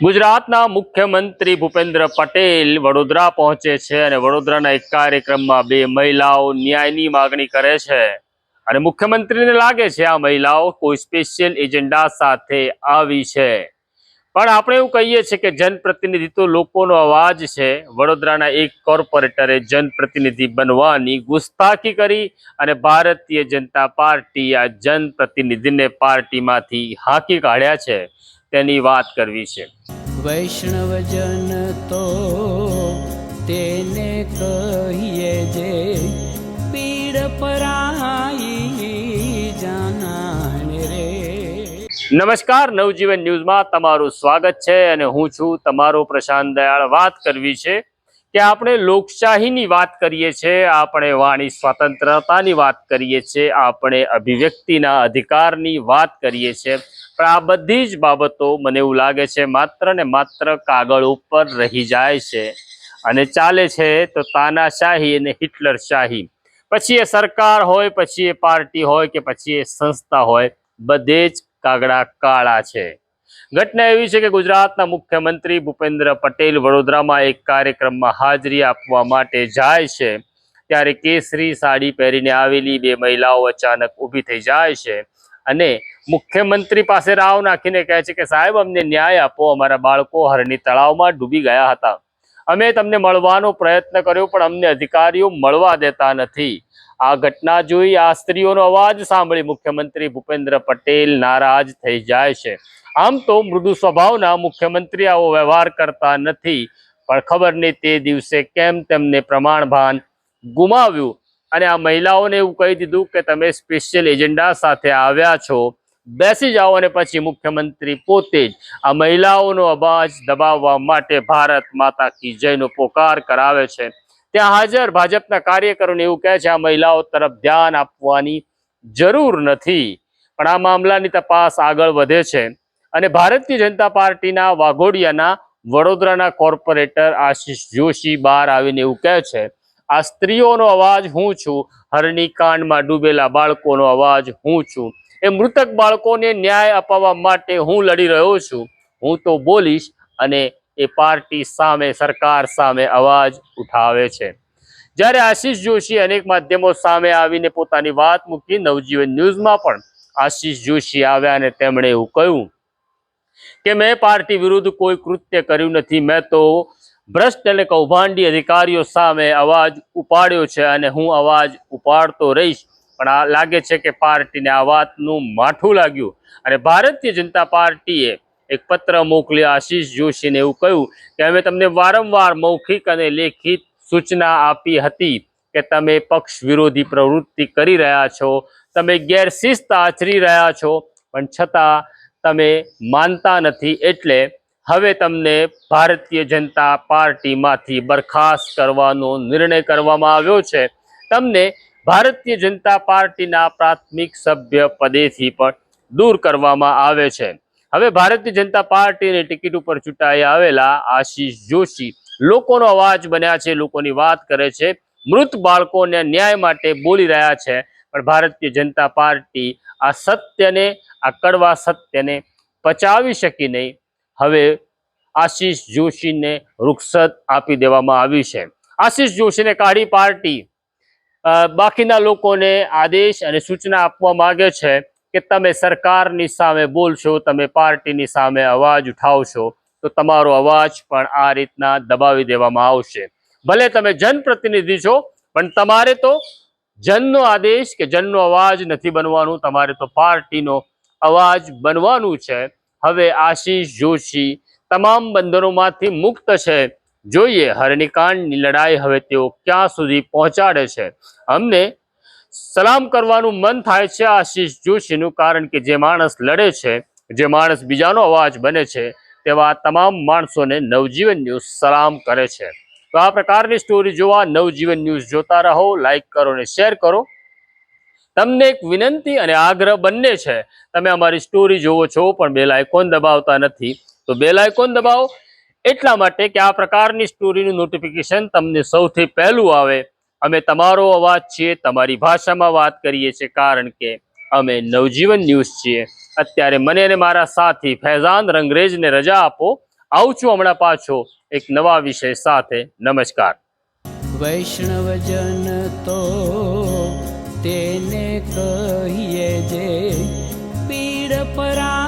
ગુજરાતના મુખ્યમંત્રી ભૂપેન્દ્ર પટેલ વડોદરા પહોંચે છે અને વડોદરાના એક કાર્યક્રમમાં બે મહિલાઓ ન્યાયની માગણી કરે છે. અને મુખ્યમંત્રીને લાગે છે આ મહિલાઓ કોઈ સ્પેશિયલ એજન્ડા સાથે આવી છે. પણ આપણે એવું કહીએ છીએ કે જનપ્રતિનિધિ તો લોકોનો અવાજ છે. વડોદરાના એક કોર્પોરેટરે જનપ્રતિનિધિ બનવાની ગુસ્તાખી કરી અને ભારતીય જનતા પાર્ટી આ જનપ્રતિનિધિને પાર્ટીમાંથી હાંકી કાઢ્યા છે. તેની વાત કરવી છે. વૈષ્ણવજન તો તેને કહીએ જે પીડ પરાઈ જાનાને રે. નમસ્કાર નવજીવન ન્યૂઝમાં તમારું સ્વાગત છે અને હું છું તમારો પ્રશાંત દયાળ. વાત કરવી છે કે આપણે લોકશાહીની વાત કરીએ છીએ, આપણે વાણી સ્વતંત્રતાની વાત કરીએ છીએ, આપણે અભિવ્યક્તિના અધિકારની વાત કરીએ છીએ, પણ આ બધી જ બાબતો મને એવું લાગે છે માત્ર ને માત્ર કાગળ ઉપર રહી જાય છે. અને ચાલે છે તો તાનાશાહી અને હિટલર શાહી પછી એ સરકાર હોય, પછી એ પાર્ટી હોય કે પછી એ સંસ્થા હોય, બધે જ કાગડા કાળા છે. ઘટના એવી છે કે ગુજરાતના મુખ્યમંત્રી ભૂપેન્દ્ર પટેલ વડોદરામાં એક કાર્યક્રમમાં હાજરી આપવા માટે જાય છે. ત્યારે કેસરી સાડી પહેરીને આવેલી બે મહિલાઓ અચાનક ઊભી થઈ જાય છે અને મુખ્યમંત્રી પાસે રાવ નાખીને કહે છે કે, સાહેબ, અમને ન્યાય આપો. અમારા બાળકો હરણી તળાવમાં ડૂબી ગયા હતા. અમે તમને મળવાનો પ્રયત્ન કર્યો, પણ અમને અધિકારીઓ મળવા દેતા નથી. આ ઘટના જોઈ આ સ્ત્રીઓનો અવાજ સાંભળી મુખ્યમંત્રી ભૂપેન્દ્ર પટેલ નારાજ થઈ જાય છે. આમ તો મૃદુ સ્વભાવના મુખ્યમંત્રી આવો વ્યવહાર કરતા નથી, પણ ખબર નહીં તે દિવસે કેમ તેમને પ્રમાણભાન ગુમાવ્યું. અને આ મહિલાઓને એવું કહી દીધું કે તમે સ્પેશિયલ એજન્ડા સાથે આવ્યા છો, બેસી જાઓ અને પછી મુખ્યમંત્રી પોતે જ આ મહિલાઓનો અવાજ દબાવવા માટે ભારત માતા કી જયનો પોકાર કરાવે છે. ત્યાં હાજર ભાજપના કાર્યકરોને એવું કહે છે, આ મહિલાઓ તરફ ધ્યાન આપવાની જરૂર નથી. પણ આ મામલાની તપાસ આગળ વધે છે અને ભારતીય જનતા પાર્ટીના વાઘોડિયાના વડોદરાના કોર્પોરેટર આશીષ જોશી બહાર આવીને એવું કહે છે, આ સ્ત્રીઓનો અવાજ હું છું, હરણીકાંડમાં ડૂબેલા બાળકોનો અવાજ હું છું. એ મૃતક બાળકોને ન્યાય અપાવવા માટે હું લડી રહ્યો છું. હું તો બોલીશ અને એ પાર્ટી સામે, સરકાર સામે અવાજ ઉઠાવે છે. જ્યારે આશીષ જોશી અનેક માધ્યમો સામે આવીને પોતાની વાત મૂકી નવજીવન ન્યૂઝમાં પણ આશીષ જોશી આવ્યા અને તેમણે એવું કહ્યું કે, મેં પાર્ટી વિરુદ્ધ કોઈ કૃત્ય કર્યું નથી. મેં તો ભ્રષ્ટ અને કૌભાંડી અધિકારીઓ સામે અવાજ ઉપાડ્યો છે અને હું અવાજ ઉપાડતો રહીશ. પણ આ લાગે છે કે પાર્ટીને આ વાતનું માઠું લાગ્યું અને ભારતીય જનતા પાર્ટીએ એક પત્ર મોકલ્યો આશીષ જોશીને એવું કહ્યું કે અમે તમને વારંવાર મૌખિક અને લેખિત સૂચના આપી હતી કે તમે પક્ષ વિરોધી પ્રવૃત્તિ કરી રહ્યા છો, તમે ગેરશિસ્ત આચરી રહ્યા છો, પણ છતાં તમે માનતા નથી એટલે હવે તમને ભારતીય જનતા પાર્ટીમાંથી બરખાસ્ત કરવાનો નિર્ણય કરવામાં આવ્યો છે. તમને ભારતીય જનતા પાર્ટીના પ્રાથમિક સભ્ય પદેથી પણ દૂર કરવામાં આવે છે. હવે ભારતીય જનતા પાર્ટીની ટિકિટ ઉપર ચૂંટાઈ આવેલા આશીષ જોશી. લોકોનો અવાજ બન્યા છે, લોકોની વાત કરે છે. મૃત બાળકોને ન્યાય માટે બોલી રહ્યા છે. પણ ભારતીય જનતા પાર્ટી આ સત્યને, આ કડવા સત્યને પચાવી શકી નહીં. હવે આશીષ જોશીને રૂખસત આપી દેવામાં આવી છે. આશીષ જોશીને કાઢી પાર્ટી. બાકીના લોકોને આદેશ અને સૂચના આપવા માંગે છે. કે તમે સરકારની સામે બોલશો, તમે પાર્ટીની સામે અવાજ ઉઠાવશો, તો તમારો અવાજ પણ આ રીતના દબાવી દેવામાં આવશે. ભલે તમે જનપ્રતિનિધિ છો, પણ તમારે તો જનનો આદેશ કે જનનો અવાજ નથી બનવાનું, તમારે તો પાર્ટીનો અવાજ બનવાનું છે. હવે આશીષ જોશી તમામ બંધનોમાંથી મુક્ત છે. જોઈએ, હરણીકાંડની લડાઈ હવે તેઓ ક્યાં સુધી પહોંચાડે છે? અમને સલામ કરવાનું મન થાય છે આશીષ જોશીનું, કારણ કે જે માણસ લડે છે, જે માણસ બીજાનો અવાજ બને છે, તેવા તમામ માણસોને નવજીવન ન્યૂઝ સલામ કરે છે. તો આ પ્રકારની સ્ટોરી જોવા નવજીવન ન્યૂઝ જોતા રહો, લાઈક કરો અને શેર કરો. તમને એક વિનંતી અને આગ્રહ બંને છે, તમે અમારી સ્ટોરી જોવો છો, પણ બેલ આઇકોન દબાવતા નથી. તો બેલ આઇકોન દબાવો, એટલા માટે કે આ પ્રકારની સ્ટોરીનું નોટિફિકેશન તમને સૌથી પહેલું આવે અમે તમારો અવાજ છીએ, તમારી ભાષામાં વાત કરીએ છીએ, કારણ કે અમે નવજીવન ન્યૂઝ છીએ. અત્યારે મને અને મારા સાથી ફૈઝાન રંગરેજને રજા આપો. આવું છું હમણાં પાછો એક નવા વિષય સાથે. નમસ્કાર. વૈષ્ણવજન તો તેને કહીએ જે પીડ પરા